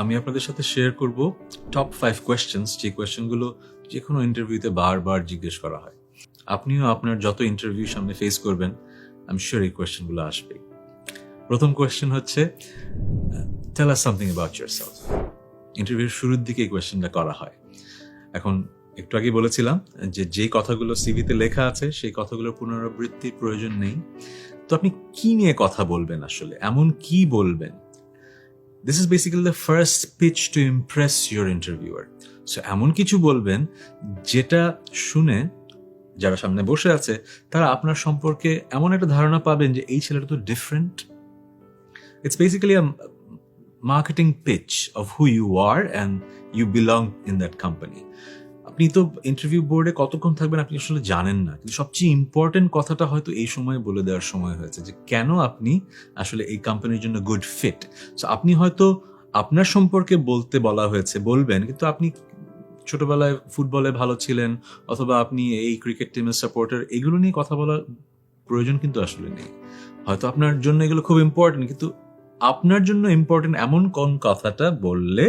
আমি আপনাদের সাথে শেয়ার করব টপ ফাইভ কোয়েশ্চেন্স যে কোয়েশ্চেনগুলো যে কোনো ইন্টারভিউতে বারবার জিজ্ঞেস করা হয়। আপনিও আপনার যত ইন্টারভিউ সামনে ফেস করবেন আমি শিওর এই কোয়েশ্চেনগুলো আসবে প্রথম কোয়েশ্চেন হচ্ছে tell us something about yourself ইন্টারভিউর শুরুর দিকে এই কোয়েশ্চেনটা করা হয়। এখন একটু আগে বলেছিলাম যে যে কথাগুলো সিভিতে লেখা আছে, সেই কথাগুলোর পুনরাবৃত্তির প্রয়োজন নেই। তো আপনি কি নিয়ে কথা বলবেন আসলে? এমন কি বলবেন? This is basically the first pitch to impress your interviewer so এমন কিছু বলবেন যেটা শুনে যারা সামনে বসে আছে, তারা আপনার সম্পর্কে এমন একটা ধারণা পাবেন যে এই ছেলেটা তো different it's basically marketing pitch of who you are and you belong in that company আপনি তো ইন্টারভিউ বোর্ডে কতক্ষণ থাকবেন আপনি আসলে জানেন না। কিন্তু সবচেয়ে ইম্পর্টেন্ট কথাটা হয়তো এই সময় বলে দেওয়ার সময় হয়েছে যে, কেন আপনি আসলে এই কোম্পানির জন্য গুড ফিট সো আপনি হয়তো আপনার সম্পর্কে বলতে বলা হয়েছে, বলবেন, কিন্তু আপনি ছোটবেলায় ফুটবলে ভালো ছিলেন, অথবা আপনি এই ক্রিকেট টিমের সাপোর্টার এগুলো নিয়ে কথা বলার প্রয়োজন কিন্তু আসলে নেই। হয়তো আপনার জন্য এগুলো খুব ইম্পর্টেন্ট কিন্তু আপনার জন্য ইম্পর্টেন্ট এমন কোন কথাটা বললে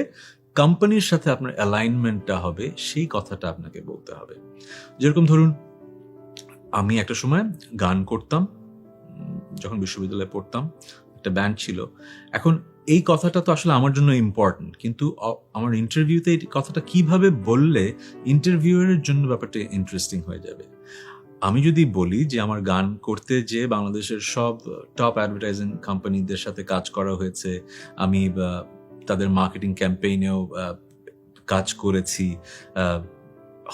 কোম্পানির সাথে আপনার অ্যালাইনমেন্টটা হবে, সেই কথাটা আপনাকে বলতে হবে। যেরকম ধরুন, আমি একটা সময় গান করতাম, যখন বিশ্ববিদ্যালয়ে পড়তাম, একটা ব্যান্ড ছিল। এখন এই কথাটা তো আসলে আমার জন্য ইম্পর্টেন্ট কিন্তু আমার ইন্টারভিউতে এই কথাটা কীভাবে বললে ইন্টারভিউয়ের জন্য ব্যাপারটা ইন্টারেস্টিং হয়ে যাবে? আমি যদি বলি যে আমার গান করতে যে বাংলাদেশের সব টপ অ্যাডভার্টাইজিং কোম্পানিদের সাথে কাজ করা হয়েছে, আমি তাদের মার্কেটিং ক্যাম্পেইনেও কাজ করেছি।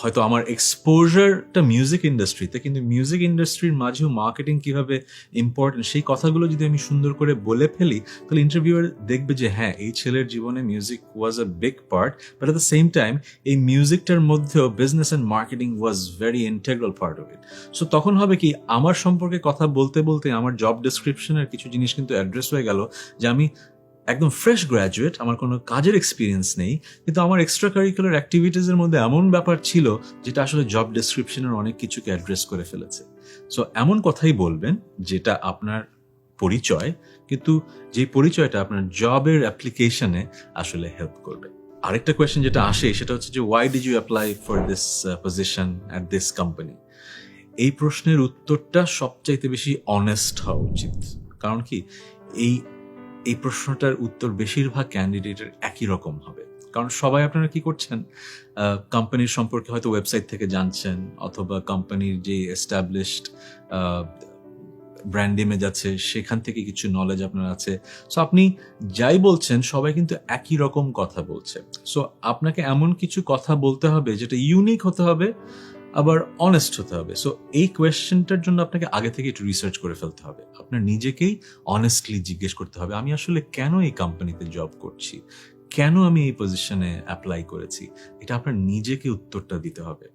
হয়তো আমার এক্সপোজারটা মিউজিক ইন্ডাস্ট্রিতে কিন্তু মিউজিক ইন্ডাস্ট্রির মাঝেও মার্কেটিং কীভাবে ইম্পর্টেন্ট সেই কথাগুলো যদি আমি সুন্দর করে বলে ফেলি, তাহলে ইন্টারভিউয়ার দেখবে যে হ্যাঁ এই ছেলের জীবনে music was a big part but at the same time এই মিউজিকটার মধ্যেও business and marketing was very integral part of it so তখন হবে কি, আমার সম্পর্কে কথা বলতে বলতে আমার জব ডিসক্রিপশনের কিছু জিনিস কিন্তু অ্যাড্রেস হয়ে গেল, যে আমি একদম ফ্রেশ গ্র্যাজুয়েট আমার কোনো কাজের এক্সপিরিয়েন্স নেই, কিন্তু আমার এক্সট্রা কারিকুলার অ্যাক্টিভিটিসের মধ্যে এমন ব্যাপার ছিল যেটা আসলে জব ডেসক্রিপশনের অনেক কিছুকে অ্যাড্রেস করে ফেলেছে। সো এমন কথাই বলবেন যেটা আপনার পরিচয়, কিন্তু যে পরিচয়টা আপনার জবের অ্যাপ্লিকেশনে আসলে হেল্প করবে। আরেকটা কোয়েশ্চেন যেটা আসে, সেটা হচ্ছে যে why did you apply for this position at this company এই প্রশ্নের উত্তরটা সবচাইতে বেশি অনেস্ট হওয়া উচিত। কারণ কি? এই এই প্রশ্নটার উত্তর বেশিরভাগ ক্যান্ডিডেটের একই রকম হবে। কারণ সবাই আপনারা কি করছেন? কোম্পানির সম্পর্কে হয়তো ওয়েবসাইট থেকে জানছেন অথবা কোম্পানির যে এস্টাবলিশড ব্র্যান্ড ইমেজ আছে, সেখান থেকে কিছু নলেজ আপনার আছে। সো আপনি যাই বলছেন, সবাই কিন্তু একই রকম কথা বলছে। সো আপনাকে এমন কিছু কথা বলতে হবে যেটা ইউনিক হতে হবে আবার অনেস্ট হতে হবে। সো এই কোয়েশ্চেনটার জন্য আপনাকে আগে থেকে একটু রিসার্চ করে ফেলতে হবে। আপনার নিজেকেই অনেস্টলি জিজ্ঞেস করতে হবে, আমি আসলে কেন এই কোম্পানিতে জব করছি? কেন আমি এই পজিশনে অ্যাপ্লাই করেছি? এটা আপনার নিজেকে উত্তরটা দিতে হবে।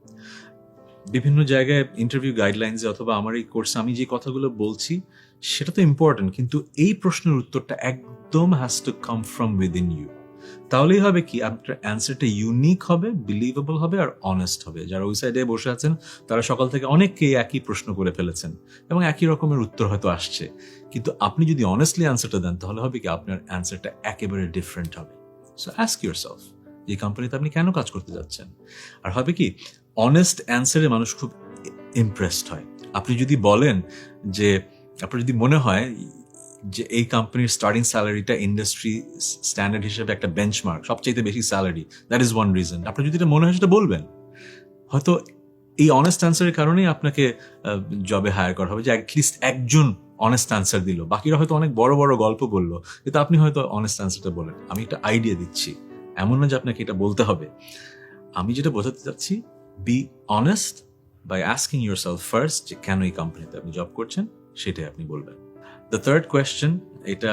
বিভিন্ন জায়গায় ইন্টারভিউ গাইডলাইন্সে অথবা আমার এই কোর্সে আমি যে কথাগুলো বলছি, সেটা তো ইম্পর্টেন্ট কিন্তু এই প্রশ্নের উত্তরটা একদম has to come from within you তাহলেই হবে কি, আপনার অ্যান্সারটা ইউনিক হবে বিলিভেবল হবে আর অনেস্ট হবে। যারা ওই সাইডে বসে আছেন, তারা সকাল থেকে অনেককেই একই প্রশ্ন করে ফেলেছেন এবং একই রকমের উত্তর হয়তো আসছে। কিন্তু আপনি যদি অনেস্টলি অ্যান্সারটা দেন, তাহলে হবে কি, আপনার অ্যান্সারটা একেবারে ডিফারেন্ট হবে। সো অ্যাস্ক ইউর সেলফ যে কোম্পানিতে আপনি কেন কাজ করতে যাচ্ছেন? আর হবে কি অনেস্ট অ্যান্সারে মানুষ খুব ইমপ্রেসড হয়। আপনি যদি বলেন যে, আপনার যদি মনে হয় যে এই কোম্পানির স্টার্টিং স্যালারিটা ইন্ডাস্ট্রি স্ট্যান্ডার্ড হিসেবে একটা বেঞ্চমার্ক সবচেয়ে বেশি salary that is one reason আপনার যদি এটা মনে হয় সেটা বলবেন। হয়তো এই অনেস্ট অ্যান্সারের কারণেই আপনাকে জবে হায়ার করা হবে, যে অ্যাটলিস্ট একজন অনেস্ট অ্যান্সার দিল। বাকিরা হয়তো অনেক বড় বড় গল্প বলল, কিন্তু আপনি হয়তো অনেস্ট অ্যান্সারটা বলেন। আমি একটা আইডিয়া দিচ্ছি, এমন না যে আপনাকে এটা বলতে হবে। আমি যেটা বোঝাতে চাচ্ছি be honest by asking yourself first যে কেন এই কোম্পানিতে আপনি জব করছেন, সেটাই আপনি বলবেন। দ্য থার্ড কোয়েশ্চেন এটা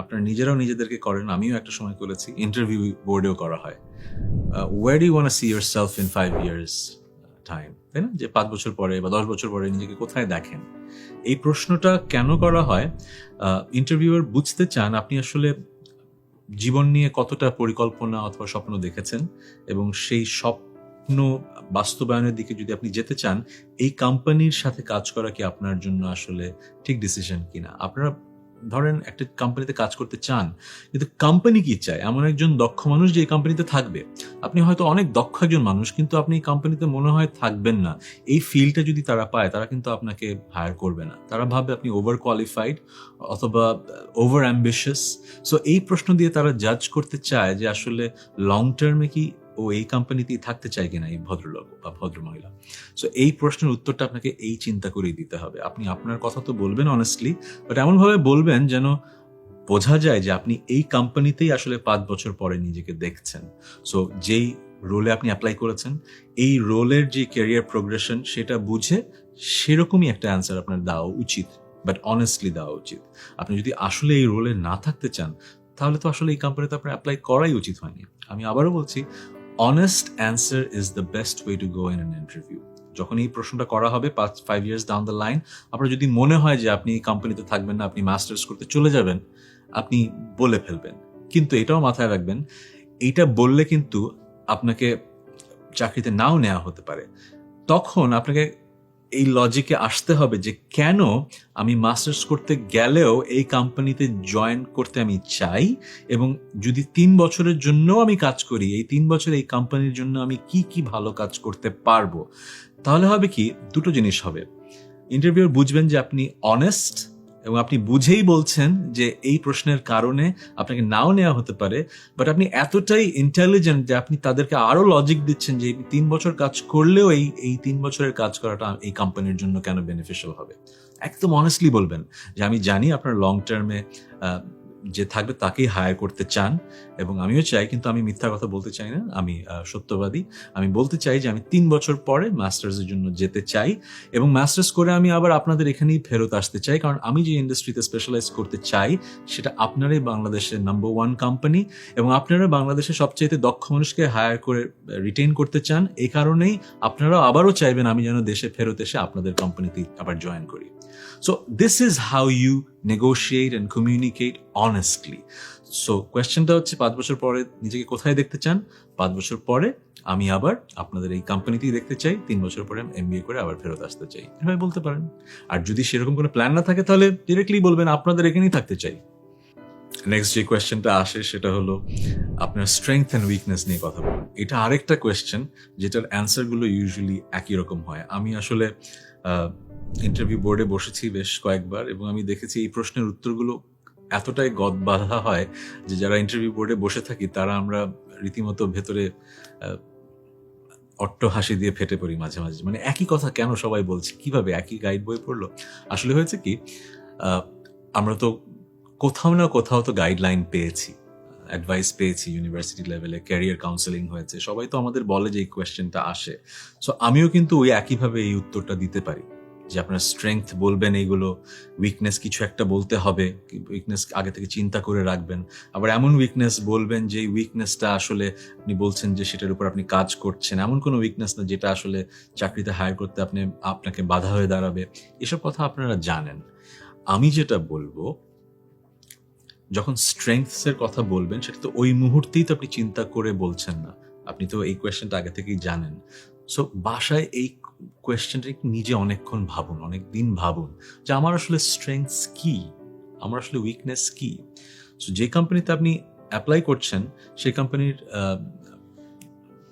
আপনার নিজেরাও নিজেদেরকে করেন, আমিও একটা সময় করেছি ইন্টারভিউ বোর্ডেও করা হয়। Where do one see yourself in five years time তাই না? যে পাঁচ বছর পরে বা দশ বছর পরে নিজেকে কোথায় দেখেন? এই প্রশ্নটা কেন করা হয়? ইন্টারভিউয়ার বুঝতে চান আপনি আসলে জীবন নিয়ে কতটা পরিকল্পনা অথবা স্বপ্ন দেখেছেন এবং সেই স্বপ্ন বাস্তবায়নের দিকে যদি আপনি যেতে চান, এই কোম্পানির সাথে কাজ করা কি আপনার জন্য আসলে ঠিক ডিসিশন কিনা? আপনারা ধরেন একটা কোম্পানিতে কাজ করতে চান, কিন্তু কোম্পানি কি চায়? এমন একজন দক্ষ মানুষ যে কোম্পানিতে থাকবে। আপনি হয়তো অনেক দক্ষ একজন মানুষ, কিন্তু আপনি এই কোম্পানিতে মনে হয় থাকবেন না। এই ফিল্ডটা যদি তারা পায়, তারা কিন্তু আপনাকে হায়ার করবে না। তারা ভাবে আপনি ওভার কোয়ালিফাইড অথবা ওভার অ্যাম্বিশিয়াস সো এই প্রশ্ন দিয়ে তারা জাজ করতে চায় যে আসলে লং টার্মে কি ও এই কোম্পানিতেই থাকতে চায় কিনা এই ভদ্রলোক বা ভদ্রমহিলা? সো এই প্রশ্নের উত্তরটা আপনাকে এই চিন্তা করেই দিতে হবে। আপনি আপনার কথা তো বলবেন অনেস্টলি বাট এমনভাবে বলবেন যেন বোঝা যায় যে আপনি এই কোম্পানিতেই আসলে পাঁচ বছর পরে নিজেকে দেখছেন। সো যেই রোলে আপনি অ্যাপ্লাই করেছেন, এই রোলের যে ক্যারিয়ার প্রোগ্রেশন সেটা বুঝে সেরকমই একটা অ্যান্সার আপনার দেওয়া উচিত। বাট অনেস্টলি দেওয়া উচিত। আপনি যদি আসলে এই রোলে না থাকতে চান, তাহলে তো আসলে এই কোম্পানিতে আপনার অ্যাপ্লাই করাই উচিত হয়নি। আমি আবারও বলছি honest answer is the best way to go in an interview যখন এই প্রশ্নটা করা হবে পাঁচ five years down the line আপনার যদি মনে হয় যে আপনি কোম্পানিতে থাকবেন না, আপনি মাস্টার্স করতে চলে যাবেন, আপনি বলে ফেলবেন। কিন্তু এটাও মাথায় রাখবেন এটা বললে কিন্তু আপনাকে চাকরিতে নাও নেওয়া হতে পারে। তখন আপনাকে এই লজিকে আসতে হবে যে কেন আমি মাস্টার্স করতে গেলেও এই কোম্পানিতে জয়েন করতে আমি চাই এবং যদি তিন বছরের জন্য আমি কাজ করি, এই তিন বছর এই কোম্পানির জন্য আমি কি কি ভালো কাজ করতে পারব? তাহলে হবে কি? দুটো জিনিস হবে। ইন্টারভিউ বুঝবেন যে আপনি অনেস্ট এবং আপনি বুঝেই বলছেন যে এই প্রশ্নের কারণে আপনাকে নাও নেওয়া হতে পারে বাট আপনি এতটাই ইন্টেলিজেন্ট যে আপনি তাদেরকে আরও লজিক দিচ্ছেন যে তিন বছর কাজ করলেও এই এই তিন বছরের কাজ করাটা এই কোম্পানির জন্য কেন বেনিফিশিয়াল হবে। একদম অনেস্টলি বলবেন যে আমি জানি আপনার লং টার্মে যে থাকবে তাকেই হায়ার করতে চান এবং আমিও চাই, কিন্তু আমি মিথ্যা কথা বলতে চাই না, আমি সত্যবাদী। আমি বলতে চাই যে আমি তিন বছর পরে মাস্টার্সের জন্য যেতে চাই এবং মাস্টার্স করে আমি আবার আপনাদের এখানেই ফেরত আসতে চাই, কারণ আমি যে ইন্ডাস্ট্রিতে স্পেশালাইজ করতে চাই সেটা আপনারাই বাংলাদেশের নাম্বার ওয়ান কোম্পানি এবং আপনারা বাংলাদেশের সবচেয়ে দক্ষ মানুষকে হায়ার করে রিটেন করতে চান এই কারণেই আপনারা আবারও চাইবেন আমি যেন দেশে ফেরত এসে আপনাদের কোম্পানিতে আবার জয়েন করি। So this is how you negotiate and communicate honestly so কোয়েশ্চেনটা হচ্ছে, পাঁচ বছর পরে নিজেকে কোথায় দেখতে চান? পাঁচ বছর পরে আমি আবার আপনাদের এই কোম্পানিতেই দেখতে চাই। তিন বছর পরে এম করে আবার ফেরত আসতে চাই। এভাবে বলতে পারেন। আর যদি সেরকম কোনো প্ল্যান না থাকে, তাহলে ডিরেক্টলি বলবেন, আপনাদের এখানেই থাকতে চাই। নেক্সট যে কোয়েশ্চেনটা আসে, সেটা হলো, আপনার স্ট্রেংথ অ্যান্ড উইকনেস নিয়ে কথা বলুন। এটা আরেকটা কোয়েশ্চেন যেটার অ্যান্সারগুলো ইউজুয়ালি একই রকম হয়। আমি আসলে ইন্টারভিউ বোর্ডে বসেছি বেশ কয়েকবার এবং আমি দেখেছি এই প্রশ্নের উত্তরগুলো এতটাই গদ বাধা হয় যে যারা ইন্টারভিউ বোর্ডে বসে থাকি, তারা আমরা রীতিমতো ভেতরে অট্ট হাসি দিয়ে ফেটে পড়ি মাঝে মাঝে। মানে একই কথা কেন সবাই বলছে? কীভাবে? একই গাইড বই পড়ল? আসলে হয়েছে কি আমরা তো কোথাও না কোথাও তো গাইডলাইন পেয়েছি অ্যাডভাইস পেয়েছি ইউনিভার্সিটি লেভেলে ক্যারিয়ার কাউন্সেলিং হয়েছে, সবাই তো আমাদের বলে যে এই কোয়েশ্চেনটা আসে। সো আমিও কিন্তু ওই একইভাবে এই উত্তরটা দিতে পারি। যে আপনার স্ট্রেংথ বলবেন এইগুলো উইকনেস কিছু একটা বলতে হবে উইকনেস আগে থেকে চিন্তা করে রাখবেন। আবার এমন উইকনেস বলবেন যে উইকনেসটা আসলে আপনি বলছেন যে সেটার উপর আপনি কাজ করছেন। এমন কোনো উইকনেস না যেটা আসলে চাকরিতে হায়ার করতে আপনি, আপনাকে বাধা হয়ে দাঁড়াবে। এসব কথা আপনারা জানেন। আমি যেটা বলব, যখন স্ট্রেংথসের কথা বলবেন, সেটা তো ওই মুহূর্তেই তো আপনি চিন্তা করে বলছেন না। আপনি তো এই কোয়েশ্চেনটা আগে থেকেই জানেন। সো বাসায় এই কোয়েশ্চেনটা নিজে অনেকক্ষণ ভাবুন অনেক দিন ভাবুন যে আমার আসলে স্ট্রেংথস কি? আমার আসলে উইকনেস কি? সো যে কোম্পানিতে আপনি অ্যাপ্লাই করছেন, সেই কোম্পানির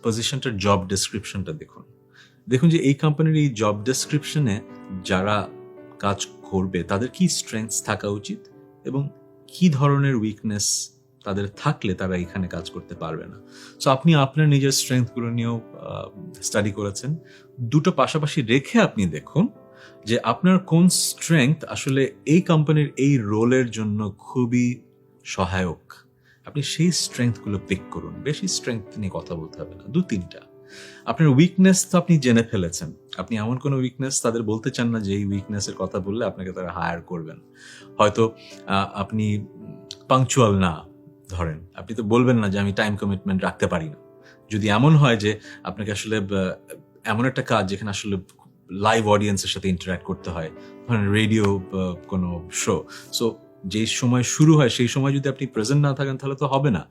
পজিশনটার জব ডেসক্রিপশনটা দেখুন। দেখুন যে এই কোম্পানির এই জব ডেসক্রিপশনে যারা কাজ করবে, তাদের কি স্ট্রেংথস থাকা উচিত এবং কি ধরনের উইকনেস তাদের থাকলে তারা এখানে কাজ করতে পারবে না। সো আপনি আপনার নিজের স্ট্রেংথগুলো নিয়েও স্টাডি করেছেন। দুটো পাশাপাশি রেখে আপনি দেখুন যে আপনার কোন স্ট্রেংথ আসলে এই কোম্পানির এই রোলের জন্য খুবই সহায়ক। আপনি সেই স্ট্রেংথগুলো পিক করুন। বেশি স্ট্রেংথ নিয়ে কথা বলতে হবে না। দু, তিনটা। আপনার উইকনেস তো আপনি জেনে ফেলেছেন। আপনি এমন কোনো উইকনেস তাদের বলতে চান না যে এই উইকনেসের কথা বললে আপনাকে তারা হায়ার করবেন। হয়তো আপনি পাংচুয়াল না। ধরেন, আপনি তো বলবেন না যে আমি টাইম কমিটমেন্ট রাখতে পারি না। যদি এমন হয় যে আপনাকে আসলে এমন একটা কাজ যেখানে আসলে লাইভ অডিয়েন্সের সাথে ইন্টারাক্ট করতে হয়, ধরেন রেডিও কোনো শো সো যেই সময় শুরু হয় সেই সময় যদি আপনি প্রেজেন্ট না থাকেন তাহলে তো হবে না।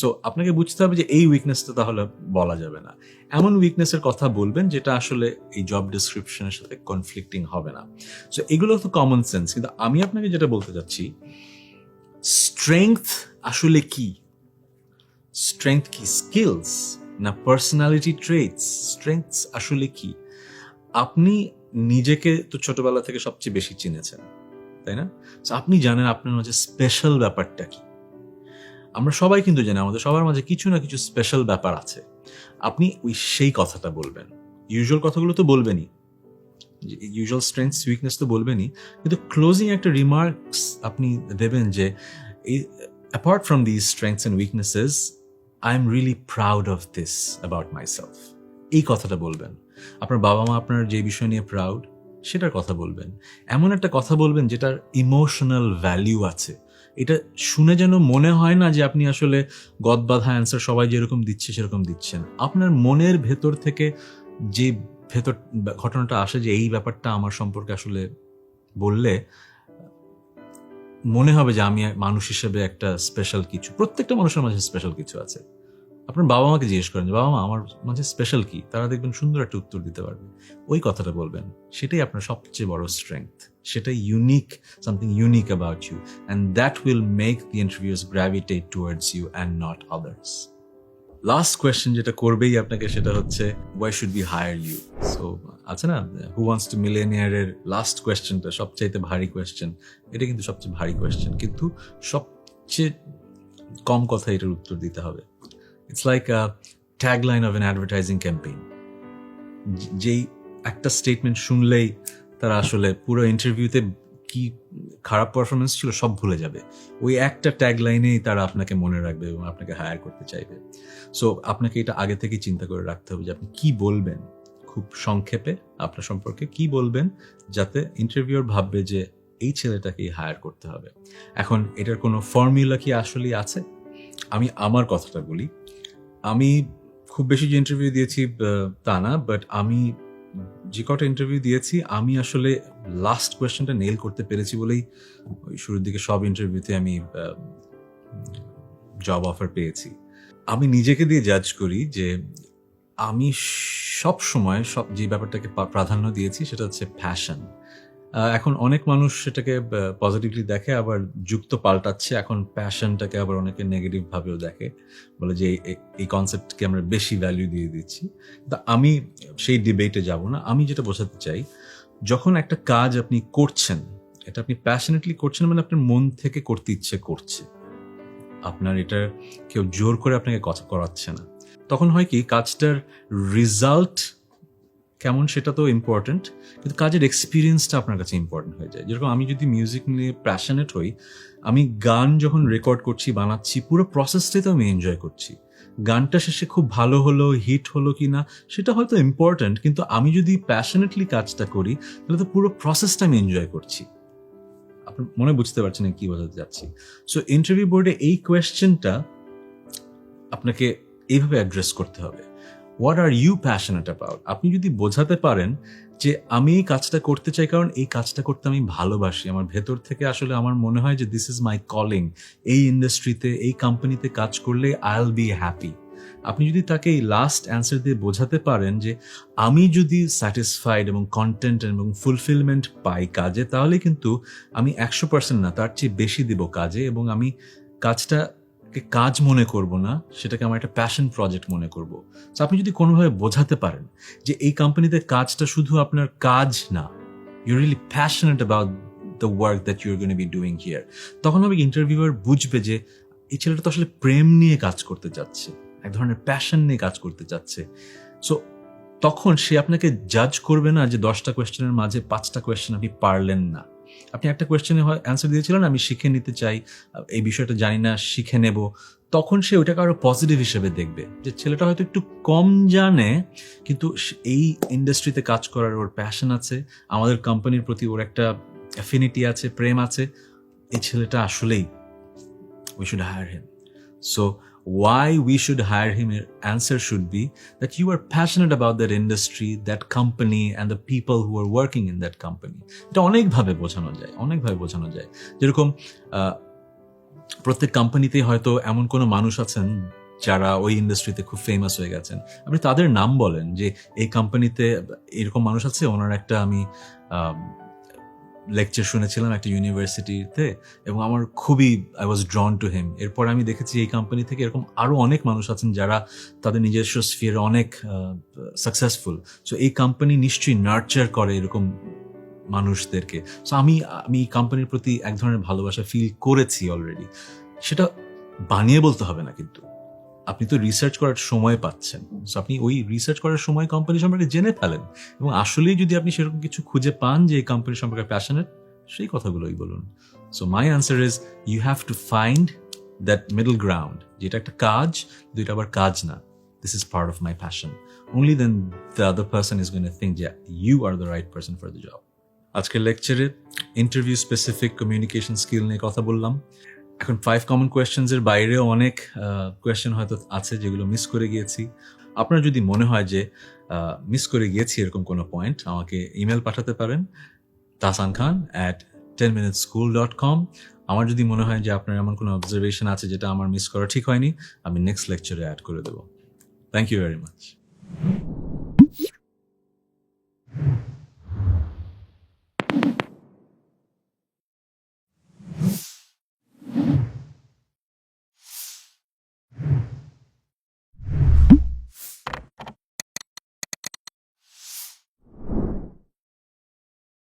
সো আপনাকে বুঝতে হবে যে এই উইকনেসটা তাহলে বলা যাবে না। এমন উইকনেসের কথা বলবেন যেটা আসলে এই জব ডিসক্রিপশনের সাথে কনফ্লিক্টিং হবে না। সো এগুলো তো কমন সেন্স কিন্তু আমি আপনাকে যেটা বলতে চাচ্ছি স্ট্রেংথ আসলে কি? স্ট্রেংথ কি? স্কিলস না পার্সোনালিটি ট্রেটস স্ট্রেংথ আসলে কি? আপনি নিজেকে তো ছোটবেলা থেকে সবচেয়ে বেশি চিনেছেন, তাই না? আপনি জানেন আপনার মাঝে স্পেশাল ব্যাপারটা কি। আমরা সবাই কিন্তু জানি, আমাদের সবার মাঝে কিছু না কিছু স্পেশাল ব্যাপার আছে। আপনি ওই সেই কথাটা বলবেন। ইউজুয়াল কথাগুলো তো বলবেনই। ইউজুয়াল স্ট্রেংথ উইকনেস তো বলবেনই। কিন্তু ক্লোজিং একটা রিমার্কস আপনি দেবেন যে এই apart from these strengths and weaknesses I am really proud of this about myself এই কথাটা বলবেন। আপনার বাবা মা আপনার যে বিষয় নিয়ে প্রাউড সেটার কথা বলবেন। এমন একটা কথা বলবেন যেটার ইমোশনাল ভ্যালিউ আছে। এটা শুনে যেন মনে হয় না যে আপনি আসলে গদবাধা অ্যান্সার সবাই যেরকম দিচ্ছে, সেরকম দিচ্ছেন। আপনার মনের ভেতর থেকে যে ভেতর, ঘটনাটা আসে যে এই ব্যাপারটা আমার সম্পর্কে আসলে বললে মনে হবে যে আমি মানুষ হিসেবে একটা স্পেশাল কিছু। প্রত্যেকটা মানুষের মাঝে স্পেশাল কিছু আছে। আপনার বাবা মাকে জিজ্ঞেস করেন বাবা মা, আমার মাঝে স্পেশাল কি? তারা দেখবেন সুন্দর একটা উত্তর দিতে পারবে। ওই কথাটা বলবেন, সেটাই আপনার সবচেয়ে বড় স্ট্রেংথ সেটাই unique something unique about you and that will make the interviews gravitate towards you and not others last question যেটা করবেই আপনাকে সেটা হচ্ছে why should we hire you so আছে না? হু ওয়ান্টস টু মিলেনিয়ারের লাস্ট কোয়েশ্চেনটা সবচাইতে ভারী কোয়েশ্চেন এটা কিন্তু সবচেয়ে ভারী কোয়েশ্চেন কিন্তু সবচেয়ে কম কথা এটার উত্তর দিতে হবে। It's like tag line of an advertising campaign যেই একটা স্টেটমেন্ট শুনলেই তারা আসলে পুরো ইন্টারভিউতে কি খারাপ পারফরমেন্স ছিল সব ভুলে যাবে। ওই একটা ট্যাগ লাইনেই তারা আপনাকে মনে রাখবে এবং আপনাকে হায়ার করতে চাইবে। সো আপনাকে এটা আগে থেকে চিন্তা করে রাখতে হবে যে আপনি কি বলবেন? খুব সংক্ষেপে আপনার সম্পর্কে কি বলবেন? যাতে ইন্টারভিউর ভাববে যে এই ছেলেটাকেই হায়ার করতে হবে। এখন এটার কোনো ফর্মুলা কি আসলেই আছে? আমি আমার কথাটা বলি। আমি খুব বেশি যে ইন্টারভিউ দিয়েছি তা না বাট আমি যে কটা ইন্টারভিউ দিয়েছি, আমি আসলে লাস্ট কোয়েশ্চেনটা নেল করতে পেরেছি বলেই ওই শুরুর দিকে সব ইন্টারভিউতে আমি জব অফার পেয়েছি। আমি নিজেকে দিয়ে জাজ করি যে আমি সব সময় সব যে ব্যাপারটাকে প্রাধান্য দিয়েছি সেটা হচ্ছে প্যাশন এখন অনেক মানুষ সেটাকে পজিটিভলি দেখে, আবার যুক্ত পাল্টাচ্ছে। এখন প্যাশনটাকে আবার অনেকে নেগেটিভ ভাবেও দেখে। বলে যে এই- কনসেপ্টকে আমরা বেশি ভ্যালু দিয়ে দিচ্ছি। তা আমি সেই ডিবেটে যাব না। আমি যেটা বোঝাতে চাই, যখন একটা কাজ আপনি করছেন, এটা আপনি প্যাশনেটলি করছেন মানে আপনার মন থেকে করতে ইচ্ছে করছে। আপনার এটা কেউ জোর করে আপনাকে কথা, করাচ্ছে না। তখন হয় কি, কাজটার রেজাল্ট কেমন সেটা তো ইম্পর্টেন্ট কিন্তু কাজের এক্সপিরিয়েন্সটা আপনার কাছে ইম্পর্টেন্ট হয়ে যায়। যেরকম আমি যদি মিউজিক নিয়ে প্যাশনেট হই, আমি গান যখন রেকর্ড করছি, বানাচ্ছি, পুরো প্রসেসটাই তো আমি এনজয় করছি। গানটা শেষে খুব ভালো হলো হিট হলো কি না সেটা হয়তো ইম্পর্টেন্ট কিন্তু আমি যদি প্যাশনেটলি কাজটা করি, তাহলে তো পুরো প্রসেসটা আমি এনজয় করছি। আপনার মনে বুঝতে পারছেন কি বোঝাতে যাচ্ছি সো ইন্টারভিউ বোর্ডে এই কোয়েশ্চেনটা আপনাকে এইভাবে অ্যাড্রেস করতে হবে। What are you passionate about আপনি যদি বোঝাতে পারেন যে আমি এই কাজটা করতে চাই, কারণ এই কাজটা করতে আমি ভালোবাসি। আমার ভেতর থেকে আসলে আমার মনে হয় যে দিস ইজ মাই কলিং এই ইন্ডাস্ট্রিতে এই কোম্পানিতে কাজ করলে আই উইল বি হ্যাপি আপনি যদি তাকে এই লাস্ট অ্যান্সার দিয়ে বোঝাতে পারেন যে আমি যদি স্যাটিসফাইড এবং কন্টেন্ট এবং ফুলফিলমেন্ট পাই কাজে, তাহলে কিন্তু আমি একশো পার্সেন্ট না, তার চেয়ে বেশি দিব কাজে এবং আমি কাজটাকে কাজ মনে করব না, সেটাকে আমার একটা প্যাশন প্রজেক্ট মনে করব। তো আপনি যদি কোনোভাবে বোঝাতে পারেন যে এই কোম্পানিতে কাজটা শুধু আপনার কাজ না you really passionate about the work that you're gonna be doing here তখন হবে ইন্টারভিউয়ার বুঝবে যে এই ছেলেটা তো আসলে প্রেম নিয়ে কাজ করতে যাচ্ছে, এক ধরনের প্যাশন নিয়ে কাজ করতে চাচ্ছে সো তখন সে আপনাকে জাজ করবে না যে দশটা কোয়েশ্চেনের মাঝে পাঁচটা কোয়েশ্চেন আপনি পারলেন না। আপনি একটা কোয়েশ্চেনে অ্যান্সার দিয়েছিলেন, আমি শিখে নিতে চাই, এই বিষয়টা জানি না, শিখে নেব। তখন সে ওটাকে আরও পজিটিভ হিসেবে দেখবে। যে ছেলেটা হয়তো একটু কম জানে, কিন্তু এই ইন্ডাস্ট্রিতে কাজ করার ওর প্যাশন আছে, আমাদের কোম্পানির প্রতি ওর একটা অ্যাফিনিটি আছে, প্রেম আছে, এই ছেলেটা আসলেই we should hire him so why we should hire him, your answer should be that you are passionate about that industry, that company, and the people who are working in that company. এটা অনেকভাবে বোঝানো যায় অনেকভাবে বোঝানো যায় যেরকম প্রত্যেক কোম্পানিতেই হয়তো এমন কোনো মানুষ আছেন যারা ওই ইন্ডাস্ট্রিতে খুব ফেমাস হয়ে গেছেন আপনি তাদের নাম বলেন যে এই কোম্পানিতে এরকম মানুষ আছে ওনার একটা আমি লেকচার শুনেছিলাম একটা ইউনিভার্সিটিতে এবং আমার খুবই আই ওয়াজ ড্রন টু হিম এরপর আমি দেখেছি এই কোম্পানি থেকে এরকম আরও অনেক মানুষ আছেন যারা তাদের নিজস্ব স্ফিয়ারে অনেক সাকসেসফুল সো এই কোম্পানি নিশ্চয়ই নার্চার করে এরকম মানুষদেরকে. সো আমি আমি এই কোম্পানির প্রতি এক ধরনের ভালোবাসা ফিল করেছি অলরেডি সেটা বানিয়ে বলতে হবে না কিন্তু। আপনি তো রিসার্চ করার সময় পাচ্ছেন। সো আপনি ওই রিসার্চ করার সময় কোম্পানি সম্পর্কে জেনে ফেলেন। এবং আসলেই যদি আপনি সেরকম কিছু খুঁজে পান যে এই কোম্পানি সম্পর্কে প্যাশনেট সেই কথাগুলোই বলুন। So my answer is you have to find that middle ground যেটা একটা কাজ, দুইটা আবার কাজ না। This is part of my passion only then the other person is going think যে you are the right person for the job আজকের লেকচারে ইন্টারভিউ স্পেসিফিক কমিউনিকেশন স্কিল নিয়ে কথা বললাম। এখন ফাইভ কমন কোয়েশ্চেন্স এর বাইরেও অনেক কোয়েশ্চেন হয়তো আছে যেগুলো মিস করে গিয়েছি। আপনার যদি মনে হয় যে মিস করে গিয়েছি এরকম কোনো পয়েন্ট আমাকে ইমেল পাঠাতে পারেন। Tasan Khan at ten minute school dot com আমার যদি মনে হয় যে আপনার এমন কোনো অবজারভেশন আছে যেটা আমার মিস করা ঠিক হয়নি, আমি নেক্সট লেকচারে অ্যাড করে দেবো। Thank you very much